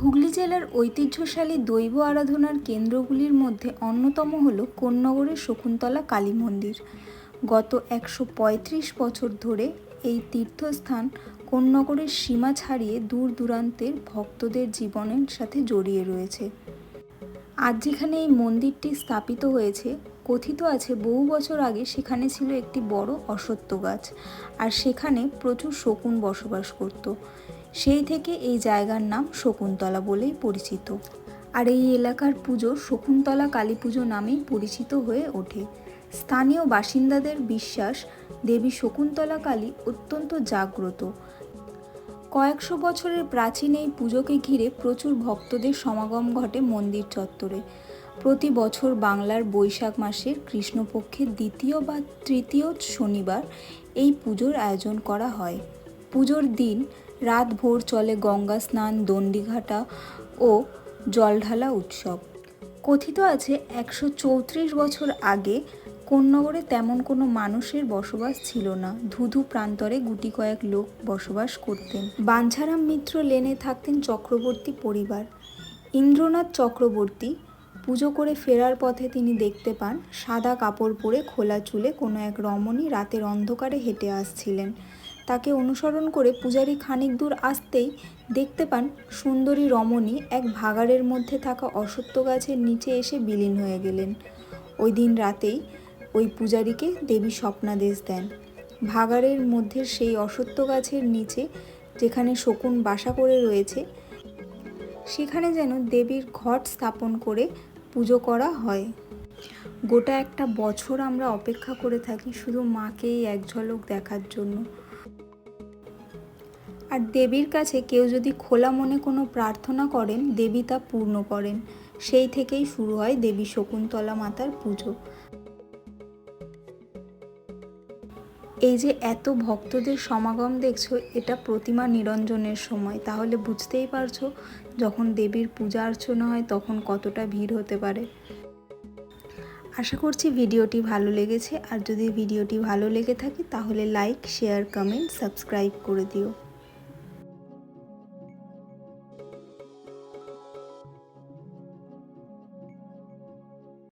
হুগলি জেলার ঐতিহ্যশালী দৈব আরাধনার কেন্দ্রগুলির মধ্যে অন্যতম হল কোন্নগরের শকুন্তলা কালী মন্দির। গত একশো পঁয়ত্রিশ বছর ধরে এই তীর্থস্থান কোন্নগরের সীমা ছাড়িয়ে দূর দূরান্তের ভক্তদের জীবনের সাথে জড়িয়ে রয়েছে। আজ যেখানে এই মন্দিরটি স্থাপিত হয়েছে, কথিত আছে বহু বছর আগে সেখানে ছিল একটি বড় অশ্বত্থ গাছ, আর সেখানে প্রচুর শকুন বসবাস করত। সেই থেকে এই জায়গার নাম শকুন্তলা বলেই পরিচিত। আর এই এলাকার পুজো শকুন্তলা কালী পুজো নামেই পরিচিত হয়ে ওঠে। স্থানীয় বাসিন্দাদের বিশ্বাস, দেবী শকুন্তলা কালী অত্যন্ত জাগ্রত। কয়েকশো বছরের প্রাচীন এই পুজোকে ঘিরে প্রচুর ভক্তদের সমাগম ঘটে মন্দির চত্বরে। প্রতি বছর বাংলার বৈশাখ মাসের কৃষ্ণপক্ষের দ্বিতীয় বা তৃতীয় শনিবার এই পুজোর আয়োজন করা হয়। পুজোর দিন রাত ভোর চলে গঙ্গা স্নান, দণ্ডিঘাটা ও জলঢালা উৎসব। কথিত আছে একশো চৌত্রিশ বছর আগে কোন্নগরে তেমন কোনো মানুষের বসবাস ছিল না। ধুধু প্রান্তরে গুটি কয়েক লোক বসবাস করতেন। বাঞ্ছারাম মিত্র লেনে থাকতেন চক্রবর্তী পরিবার। ইন্দ্রনাথ চক্রবর্তী পুজো করে ফেরার পথে তিনি দেখতে পান, সাদা কাপড় পরে খোলা চুলে কোনো এক রমণী রাতের অন্ধকারে হেঁটে আসছিলেন। তাকে অনুসরণ করে পূজারী খানিক দূর আসতেই দেখতে পান সুন্দরী রমণী এক ভাগাড়ের মধ্যে থাকা অসত্য গাছের নিচে এসে বিলীন হয়ে গেলেন। ওই দিন রাতেই ওই পূজারীকে দেবী স্বপ্নাদেশ দেন। ভাগাড়ের মধ্যে সেই অসত্য গাছের নিচে যেখানে শকুন বাসা করে রয়েছে, সেখানে যেন দেবীর ঘট স্থাপন করে পুজো করা হয়। গোটা একটা বছর আমরা অপেক্ষা করে থাকি শুধু মাকেই এক ঝলক দেখার জন্য। আর দেবীর কাছে কেউ যদি খোলা মনে কোনো প্রার্থনা করেন, দেবী তা পূর্ণ করেন। সেই থেকেই শুরু হয় দেবী শকুন্তলা মাতার পুজো। এই যে এত ভক্তদের সমাগম দেখছ, এটা প্রতিমা নিরঞ্জনের সময়। তাহলে বুঝতেই পারছ যখন দেবীর পূজা অর্চনা হয় তখন কতটা ভিড় হতে পারে। আশা করছি ভিডিওটি ভালো লেগেছে। আর যদি ভিডিওটি ভালো লেগে থাকে তাহলে লাইক, শেয়ার, কমেন্ট, সাবস্ক্রাইব করে দিও।